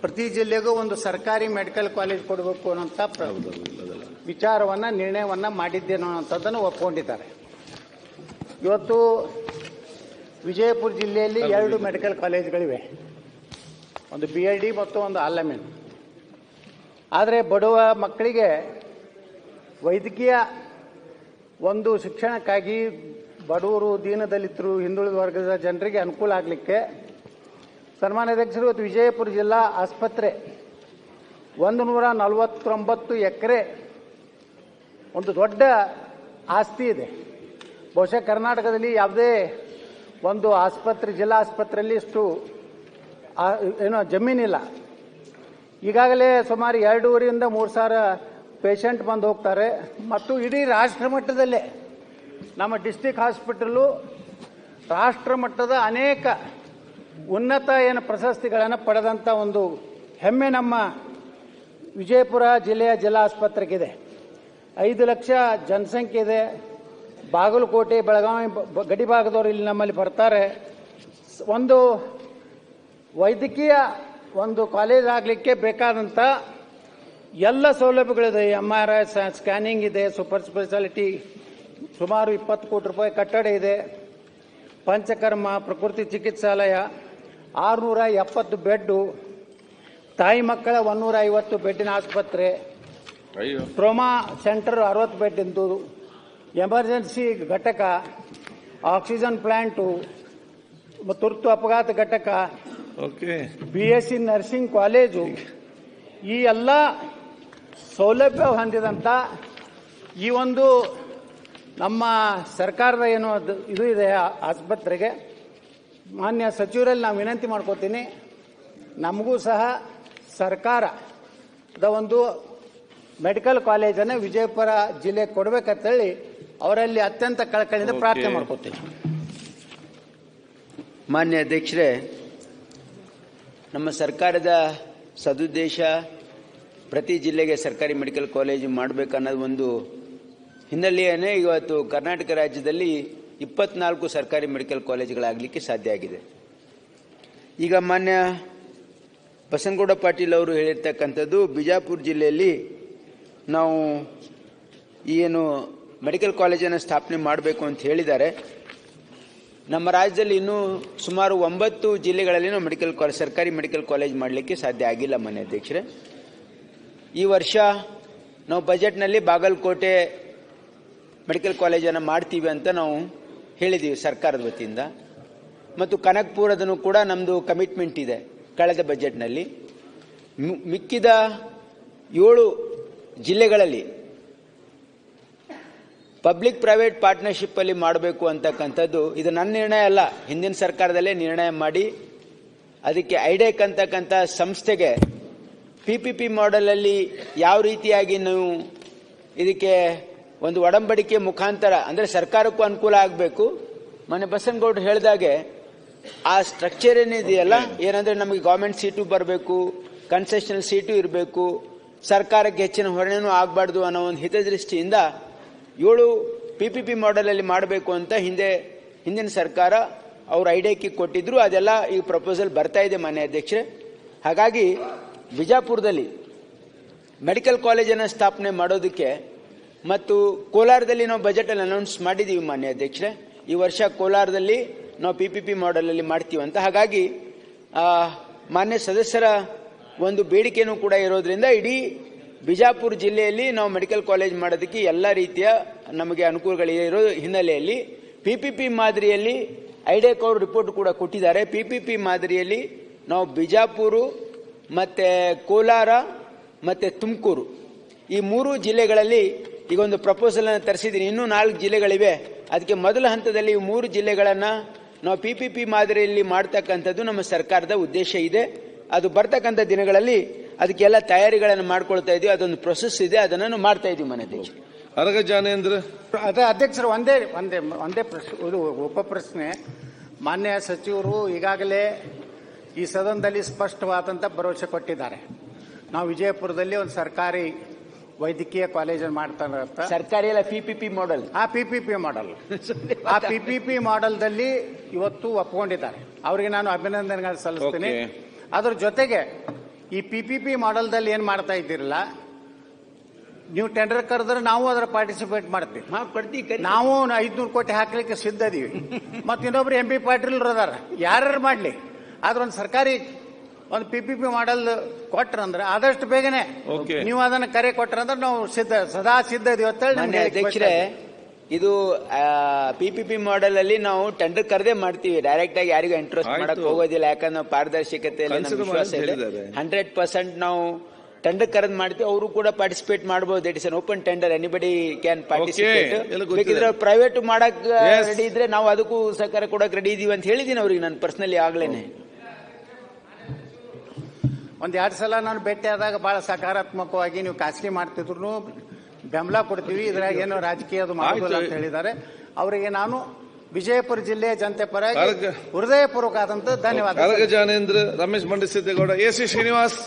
ಪ್ರತಿ ಜಿಲ್ಲೆಗೂ ಒಂದು ಸರ್ಕಾರಿ ಮೆಡಿಕಲ್ ಕಾಲೇಜ್ ಕೊಡಬೇಕು ಅನ್ನೋಂಥ ವಿಚಾರವನ್ನು ನಿರ್ಣಯವನ್ನ ಮಾಡಿದ್ದೇನೋ ಅನ್ನೋಂಥದ್ದನ್ನು ಒಪ್ಕೊಂಡಿದ್ದಾರೆ. ಇವತ್ತು ವಿಜಯಪುರ ಜಿಲ್ಲೆಯಲ್ಲಿ ಎರಡು ಮೆಡಿಕಲ್ ಕಾಲೇಜ್ಗಳಿವೆ. ಒಂದು ಬಿ ಎಲ್ ಡಿ ಮತ್ತು ಒಂದು ಆಲಮೀನ್ ಆದರೆ ಬಡವ ಮಕ್ಕಳಿಗೆ ವೈದ್ಯಕೀಯ ಒಂದು ಶಿಕ್ಷಣಕ್ಕಾಗಿ ಬಡವರು ದೀನದಲಿತರು ಹಿಂದುಳಿದ ವರ್ಗದ ಜನರಿಗೆ ಅನುಕೂಲ ಆಗಲಿಕ್ಕೆ ಸನ್ಮಾನ್ಯ ಅಧ್ಯಕ್ಷರು ಇವತ್ತು ವಿಜಯಪುರ ಜಿಲ್ಲಾ ಆಸ್ಪತ್ರೆ, ಒಂದು ನೂರ ನಲವತ್ತೊಂಬತ್ತು ಎಕರೆ ಒಂದು ದೊಡ್ಡ ಆಸ್ತಿ ಇದೆ. ಬಹುಶಃ ಕರ್ನಾಟಕದಲ್ಲಿ ಯಾವುದೇ ಒಂದು ಆಸ್ಪತ್ರೆ, ಜಿಲ್ಲಾ ಆಸ್ಪತ್ರೆಯಲ್ಲಿ ಇಷ್ಟು ಏನೋ ಜಮೀನಿಲ್ಲ. ಈಗಾಗಲೇ ಸುಮಾರು ಎರಡೂವರೆಯಿಂದ ಮೂರು ಸಾವಿರ ಪೇಷಂಟ್ ಬಂದು ಹೋಗ್ತಾರೆ. ಮತ್ತು ಇಡೀ ರಾಷ್ಟ್ರ ಮಟ್ಟದಲ್ಲೇ, ನಮ್ಮ ಡಿಸ್ಟಿಕ್ ಹಾಸ್ಪಿಟಲು ರಾಷ್ಟ್ರ ಮಟ್ಟದ ಅನೇಕ ಉನ್ನತ ಏನು ಪ್ರಶಸ್ತಿಗಳನ್ನು ಪಡೆದಂಥ ಒಂದು ಹೆಮ್ಮೆ ನಮ್ಮ ವಿಜಯಪುರ ಜಿಲ್ಲೆಯ ಜಿಲ್ಲಾ ಆಸ್ಪತ್ರೆಗಿದೆ ಐದು ಲಕ್ಷ ಜನಸಂಖ್ಯೆ ಇದೆ. ಬಾಗಲಕೋಟೆ, ಬೆಳಗಾವಿ ಗಡಿ ಭಾಗದವರು ಇಲ್ಲಿ ನಮ್ಮಲ್ಲಿ ಬರ್ತಾರೆ. ಒಂದು ವೈದ್ಯಕೀಯ ಒಂದು ಕಾಲೇಜ್ ಆಗಲಿಕ್ಕೆ ಬೇಕಾದಂಥ ಎಲ್ಲ ಸೌಲಭ್ಯಗಳಿದೆ. ಎಂ ಆರ್ ಐ ಸ್ಕ್ಯಾನಿಂಗ್ ಇದೆ, ಸೂಪರ್ ಸ್ಪೆಷಾಲಿಟಿ ಸುಮಾರು ಇಪ್ಪತ್ತು ಕೋಟಿ ರೂಪಾಯಿ ಕಟ್ಟಡ ಇದೆ. ಪಂಚಕರ್ಮ, ಪ್ರಕೃತಿ ಚಿಕಿತ್ಸಾಲಯ ಆರುನೂರ ಎಪ್ಪತ್ತು ಬೆಡ್ಡು ತಾಯಿ ಮಕ್ಕಳ ಒಂದೂರ ಐವತ್ತು ಬೆಡ್ಡಿನ ಆಸ್ಪತ್ರೆ ಟ್ರೋಮಾ ಸೆಂಟರ್ ಅರವತ್ತು ಬೆಡ್ಡಿಂದು ಎಮರ್ಜೆನ್ಸಿ ಘಟಕ ಆಕ್ಸಿಜನ್ ಪ್ಲಾಂಟು ತುರ್ತು ಅಪಘಾತ ಘಟಕ B S C nursing college ಈ ಎಲ್ಲ ಸೌಲಭ್ಯ ಹೊಂದಿದಂಥ ಈ ಒಂದು ನಮ್ಮ ಸರ್ಕಾರದ ಏನು ಅದು ಇದು ಇದೆ ಆಸ್ಪತ್ರೆಗೆ ಮಾನ್ಯ ಸಚಿವರಲ್ಲಿ ನಾವು ವಿನಂತಿ ಮಾಡ್ಕೋತೀನಿ ನಮಗೂ ಸಹ ಸರ್ಕಾರದ ಒಂದು ಮೆಡಿಕಲ್ ಕಾಲೇಜನ್ನು ವಿಜಯಪುರ ಜಿಲ್ಲೆಗೆ ಕೊಡಬೇಕಂತೇಳಿ ಅವರಲ್ಲಿ ಅತ್ಯಂತ ಕಳಕಳಿಯಿಂದ ಪ್ರಾರ್ಥನೆ. ಮಾಡ್ಕೋತೀನಿ ಮಾನ್ಯ ಅಧ್ಯಕ್ಷರೇ ನಮ್ಮ ಸರ್ಕಾರದ ಸದುದ್ದೇಶ ಪ್ರತಿ ಜಿಲ್ಲೆಗೆ ಸರ್ಕಾರಿ ಮೆಡಿಕಲ್ ಕಾಲೇಜು ಮಾಡಬೇಕನ್ನೋದು ಒಂದು ಹಿನ್ನೆಲೆಯೇ ಇವತ್ತು ಕರ್ನಾಟಕ ರಾಜ್ಯದಲ್ಲಿ ಇಪ್ಪತ್ನಾಲ್ಕು ಸರ್ಕಾರಿ ಮೆಡಿಕಲ್ ಕಾಲೇಜುಗಳಾಗಲಿಕ್ಕೆ ಸಾಧ್ಯ ಆಗಿದೆ. ಈಗ ಮಾನ್ಯ ಬಸನಗೌಡ ಪಾಟೀಲ್ ಅವರು ಹೇಳಿರ್ತಕ್ಕಂಥದ್ದು, ಬಿಜಾಪುರ ಜಿಲ್ಲೆಯಲ್ಲಿ ನಾವು ಏನು ಮೆಡಿಕಲ್ ಕಾಲೇಜನ್ನು ಸ್ಥಾಪನೆ ಮಾಡಬೇಕು ಅಂತ ಹೇಳಿದ್ದಾರೆ. ನಮ್ಮ ರಾಜ್ಯದಲ್ಲಿ ಇನ್ನೂ ಸುಮಾರು ಒಂಬತ್ತು ಜಿಲ್ಲೆಗಳಲ್ಲಿ ನಾವು ಮೆಡಿಕಲ್ ಕಾಲೇಜ್ ಸರ್ಕಾರಿ ಮೆಡಿಕಲ್ ಕಾಲೇಜ್ ಮಾಡಲಿಕ್ಕೆ ಸಾಧ್ಯ ಆಗಿಲ್ಲ ಮನೆ ಅಧ್ಯಕ್ಷರೇ. ಈ ವರ್ಷ ನಾವು ಬಜೆಟ್ನಲ್ಲಿ ಬಾಗಲಕೋಟೆ ಮೆಡಿಕಲ್ ಕಾಲೇಜನ್ನು ಮಾಡ್ತೀವಿ ಅಂತ ನಾವು ಹೇಳಿದ್ದೀವಿ ಸರ್ಕಾರದ ವತಿಯಿಂದ. ಮತ್ತು ಕನಕ್ಪುರದನ್ನು ಕೂಡ ನಮ್ಮದು ಕಮಿಟ್ಮೆಂಟ್ ಇದೆ ಕಳೆದ ಬಜೆಟ್ನಲ್ಲಿ ಮಿಕ್ಕಿದ ಏಳು ಜಿಲ್ಲೆಗಳಲ್ಲಿ ಪಬ್ಲಿಕ್ ಪ್ರೈವೇಟ್ ಪಾರ್ಟ್ನರ್ಶಿಪ್ಪಲ್ಲಿ ಮಾಡಬೇಕು ಅಂತಕ್ಕಂಥದ್ದು ಇದು ನನ್ನ ನಿರ್ಣಯ ಅಲ್ಲ, ಹಿಂದಿನ ಸರ್ಕಾರದಲ್ಲೇ ನಿರ್ಣಯ ಮಾಡಿ ಅದಕ್ಕೆ ಐಡೆಕ್ ಅಂತಕ್ಕಂಥ ಸಂಸ್ಥೆಗೆ ಪಿ ಪಿ ಪಿ ಮಾಡೆಲಲ್ಲಿ ಯಾವ ರೀತಿಯಾಗಿ ನಾವು ಇದಕ್ಕೆ ಒಂದು ಒಡಂಬಡಿಕೆ ಮುಖಾಂತರ, ಅಂದರೆ ಸರ್ಕಾರಕ್ಕೂ ಅನುಕೂಲ ಆಗಬೇಕು. ಮೊನ್ನೆ ಬಸನಗೌಡರು ಹೇಳಿದಾಗೆ, ಆ ಸ್ಟ್ರಕ್ಚರ್ ಏನಿದೆಯಲ್ಲ, ಏನಂದರೆ ನಮಗೆ ಗೌರ್ಮೆಂಟ್ ಸೀಟು ಬರಬೇಕು ಕನ್ಸೆಷನಲ್ ಸೀಟು ಇರಬೇಕು, ಸರ್ಕಾರಕ್ಕೆ ಹೆಚ್ಚಿನ ಹೊರಣೆನೂ ಆಗಬಾರ್ದು ಅನ್ನೋ ಒಂದು ಹಿತದೃಷ್ಟಿಯಿಂದ ಏಳು ಪಿ ಪಿ ಪಿ ಮಾಡೆಲಲ್ಲಿ ಮಾಡಬೇಕು ಅಂತ ಹಿಂದೆ, ಹಿಂದಿನ ಸರ್ಕಾರ ಅವ್ರ ಐಡಿಯಾಕ್ಕೆ ಕೊಟ್ಟಿದ್ರು. ಅದೆಲ್ಲ ಈ ಪ್ರಪೋಸಲ್ ಬರ್ತಾ ಇದೆ ಮಾನ್ಯ ಅಧ್ಯಕ್ಷರೇ. ಹಾಗಾಗಿ ಬಿಜಾಪುರದಲ್ಲಿ ಮೆಡಿಕಲ್ ಕಾಲೇಜನ್ನು ಸ್ಥಾಪನೆ ಮಾಡೋದಕ್ಕೆ ಮತ್ತು ಕೋಲಾರದಲ್ಲಿ ನಾವು ಬಜೆಟಲ್ಲಿ ಅನೌನ್ಸ್ ಮಾಡಿದ್ದೀವಿ ಮಾನ್ಯ ಅಧ್ಯಕ್ಷರೇ. ಈ ವರ್ಷ ಕೋಲಾರದಲ್ಲಿ ನಾವು ಪಿ ಪಿ ಪಿ ಮಾಡೆಲಲ್ಲಿ ಮಾಡ್ತೀವಿ ಅಂತ. ಹಾಗಾಗಿ ಮಾನ್ಯ ಸದಸ್ಯರ ಒಂದು ಬೇಡಿಕೆಯೂ ಕೂಡ ಇರೋದ್ರಿಂದ ಇಡೀ ಬಿಜಾಪುರ ಜಿಲ್ಲೆಯಲ್ಲಿ ನಾವು ಮೆಡಿಕಲ್ ಕಾಲೇಜ್ ಮಾಡೋದಕ್ಕೆ ಎಲ್ಲ ರೀತಿಯ ನಮಗೆ ಅನುಕೂಲಗಳಿರೋ ಹಿನ್ನೆಲೆಯಲ್ಲಿ ಪಿ ಪಿ ಪಿ ಮಾದರಿಯಲ್ಲಿ ಐಡೆಕ್ ಅವರು ರಿಪೋರ್ಟ್ ಕೂಡ ಕೊಟ್ಟಿದ್ದಾರೆ. ಪಿ ಪಿ ಪಿ ಮಾದರಿಯಲ್ಲಿ ನಾವು ಬಿಜಾಪುರ ಮತ್ತು ಕೋಲಾರ ಮತ್ತು ತುಮಕೂರು ಈ ಮೂರು ಜಿಲ್ಲೆಗಳಲ್ಲಿ ಈಗ ಒಂದು ಪ್ರಪೋಸಲ್ ಅನ್ನು ತರಿಸಿದ್ದೀನಿ ಇನ್ನೂ ನಾಲ್ಕು ಜಿಲ್ಲೆಗಳಿವೆ. ಅದಕ್ಕೆ ಮೊದಲ ಹಂತದಲ್ಲಿ ಈ ಮೂರು ಜಿಲ್ಲೆಗಳನ್ನು ನಾವು ಪಿ ಪಿ ಪಿ ಮಾದರಿಯಲ್ಲಿ ಮಾಡ್ತಕ್ಕಂಥದ್ದು ನಮ್ಮ ಸರ್ಕಾರದ ಉದ್ದೇಶ ಇದೆ. ಅದು ಬರ್ತಕ್ಕಂಥ ದಿನಗಳಲ್ಲಿ ಅದಕ್ಕೆಲ್ಲ ತಯಾರಿಗಳನ್ನು ಮಾಡ್ಕೊಳ್ತಾ ಇದೀವಿ. ಅದೊಂದು ಪ್ರೊಸೆಸ್ ಇದೆ. ಅದನ್ನು ನಾವು ಮಾಡ್ತಾ ಇದೀವಿ ಮನೆ ಅಧ್ಯಕ್ಷ ಅರಗ ಜಾನೇಂದ್ರ. ಅದೇ ಅಧ್ಯಕ್ಷರು ಒಂದೇ ಒಂದೇ ಒಂದೇ ಪ್ರಶ್ನೆ ಇದು ಉಪ ಪ್ರಶ್ನೆ. ಮಾನ್ಯ ಸಚಿವರು ಈಗಾಗಲೇ ಈ ಸದನದಲ್ಲಿ ಸ್ಪಷ್ಟವಾದಂಥ ಭರವಸೆ ಕೊಟ್ಟಿದ್ದಾರೆ. ನಾವು ವಿಜಯಪುರದಲ್ಲಿ ಒಂದು ಸರ್ಕಾರಿ ವೈದ್ಯಕೀಯ ಕಾಲೇಜನ್ನು ಮಾಡ್ತಾರೆ ಅಂತ. ಸರ್ಕಾರಿ ಎಲ್ಲ ಪಿ ಪಿ ಪಿ ಮಾಡೆಲ್ ಆ ಪಿ ಪಿ ಪಿ ಮಾಡೆಲ್ ಆ ಪಿ ಪಿ ಪಿ ಮಾಡೆಲ್ದಲ್ಲಿ ಇವತ್ತು ಒಪ್ಕೊಂಡಿದ್ದಾರೆ. ಅವರಿಗೆ ನಾನು ಅಭಿನಂದನೆಗಳು ಸಲ್ಲಿಸ್ತೀನಿ. ಅದ್ರ ಜೊತೆಗೆ ಈ ಪಿ ಪಿ ಪಿ ಮಾಡೆಲ್ದಲ್ಲಿ ಏನು ಮಾಡ್ತಾ ಇದ್ದಿರಲ್ಲ ನೀವು ಟೆಂಡರ್ ಕರೆದ್ರೆ ನಾವು ಅದರ ಪಾರ್ಟಿಸಿಪೇಟ್ ಮಾಡ್ತೀವಿ. ನಾವು ಐದ್ನೂರು ಕೋಟಿ ಹಾಕ್ಲಿಕ್ಕೆ ಸಿದ್ಧ ಇದೀವಿ ಮತ್ತು ಇನ್ನೊಬ್ರು ಎಂ ಪಿ ಪಾಟೀಲ್ ಅದಾರ ಯಾರು ಮಾಡಲಿ? ಆದ್ರೆ ಒಂದು ಸರ್ಕಾರಿ ಒಂದು ಪಿ ಪಿ ಪಿ ಮಾಡಲ್ ಕೊಟ್ರಂದ್ರೆ ಆದಷ್ಟು ಬೇಗನೆ Okay. ನೀವು ಅದನ್ನ ಕರೆ ಕೊಟ್ರಂದ್ರೆ ನಾವು ಸಿದ್ಧ ಸದಾ ಸಿದ್ಧ ಇದೀವಿ ಅಂತ ಹೇಳಿ ಮಾನ್ಯ ನಿಮ್ಗೆ ಅಧ್ಯಕ್ಷರೇ ಇದು ಪಿ ಪಿ ಪಿ ಮಾಡೆಲ್ ಅಲ್ಲಿ ನಾವು ಟೆಂಡರ್ ಕರೆದೇ ಮಾಡ್ತೀವಿ. ಡೈರೆಕ್ಟ್ ಆಗಿ ಯಾರಿಗೂ ಇಂಟ್ರೆಸ್ಟ್ ಆಯ್ತು. ಮಾಡಕ್ ಹೋಗೋದಿಲ್ಲ. ಯಾಕಂದ್ರೆ ನಾವು ಪಾರದರ್ಶಕತೆಯಲ್ಲಿ ನಮ್ಗೆ Consider ಮಾಡಿ ಇದೆ. ಹೇಳಿದ್ದಾರೆ. ಹಂಡ್ರೆಡ್ ಪರ್ಸೆಂಟ್ ನಾವು ಟೆಂಡರ್ ಕರೆದ್ ಮಾಡ್ತೀವಿ. ಅವರು ಕೂಡ ಪಾರ್ಟಿಸಿಪೇಟ್ ಮಾಡಬಹುದು it is an open tender anybody can participate ಎಲ್ಲ ಗೊತ್ತಿದೆ. ಬೇಕಿದ್ರೆ ಪ್ರೈವೇಟ್ ಮಾಡಕ್ Yes. ರೆಡಿ ಇದ್ರೆ ನಾವು ಅದಕ್ಕೂ ಸಹಕಾರ ಕೊಡಕ್ ರೆಡಿ ಇದೀವಿ ಅಂತ ಹೇಳಿದೀನಿ ಅವ್ರಿಗೆ ನಾನು ಪರ್ಸನಲಿ ಆಗ್ಲೇನೆ. ಒಂದ್ ಎರಡು ಸಲ ನಾನು ಭೇಟಿ ಆದಾಗ ಬಹಳ ಸಕಾರಾತ್ಮಕವಾಗಿ ನೀವು ಖಾಸಗಿ ಮಾಡ್ತಿದ್ರು. ಬೆಂಬಲ ಕೊಡ್ತೀವಿ. ಇದ್ರಾಗ ಏನು ರಾಜಕೀಯದ ಮಾಡೋದಿಲ್ಲ ಅಂತ. ಹೇಳಿದ್ದಾರೆ. ಅವರಿಗೆ ನಾನು ವಿಜಯಪುರ ಜಿಲ್ಲೆಯ ಜನತೆ ಪರ ಹೃದಯಪೂರ್ವಕ ಆದಂತ ಧನ್ಯವಾದ ಜಾನೇಂದ್ರ ರಮೇಶ್ ಮಂಡಿಸಿದ್ದೇಗೌಡ ಎ ಸಿ ಶ್ರೀನಿವಾಸ್.